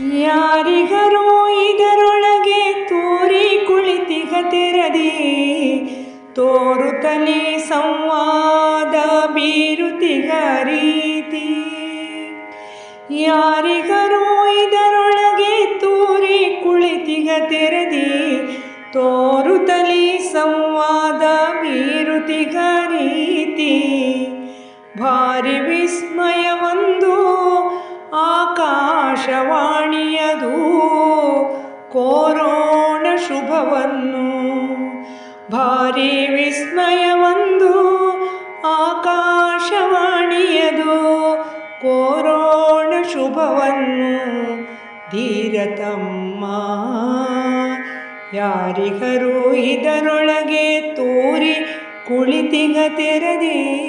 ಯಾರಿಗರೋ ಇದರೊಳಗೆ ತೋರಿ ಕುಳಿತಿಗ ತೆರದಿ ತೋರುತ್ತಲೇ ಸಂವಾದ ಬೀರುತಿಗ ರೀತಿ. ಯಾರಿಗರೋ ಇದರೊಳಗೆ ತೋರಿ ಕುಳಿತಿಗ ತೆರದಿ ತೋರುತ್ತಲೇ ಸಂವಾದ ಬೀರುತಿಗ ರೀತಿ. ಭಾರಿ ವಿಸ್ಮಯವೊಂದು ಆಕಾಶವಾಣಿಯದು ಕೋರೋಣ ಶುಭವನ್ನು. ಭಾರಿ ವಿಸ್ಮಯವೊಂದು ಆಕಾಶವಾಣಿಯದು ಕೋರೋಣ ಶುಭವನ್ನು. ಧೀರತಮ್ಮ ಯಾರಿಗರೂ ಇದರೊಳಗೆ ತೋರಿ ಕುಳಿತಿಗ ತೆರದೇ?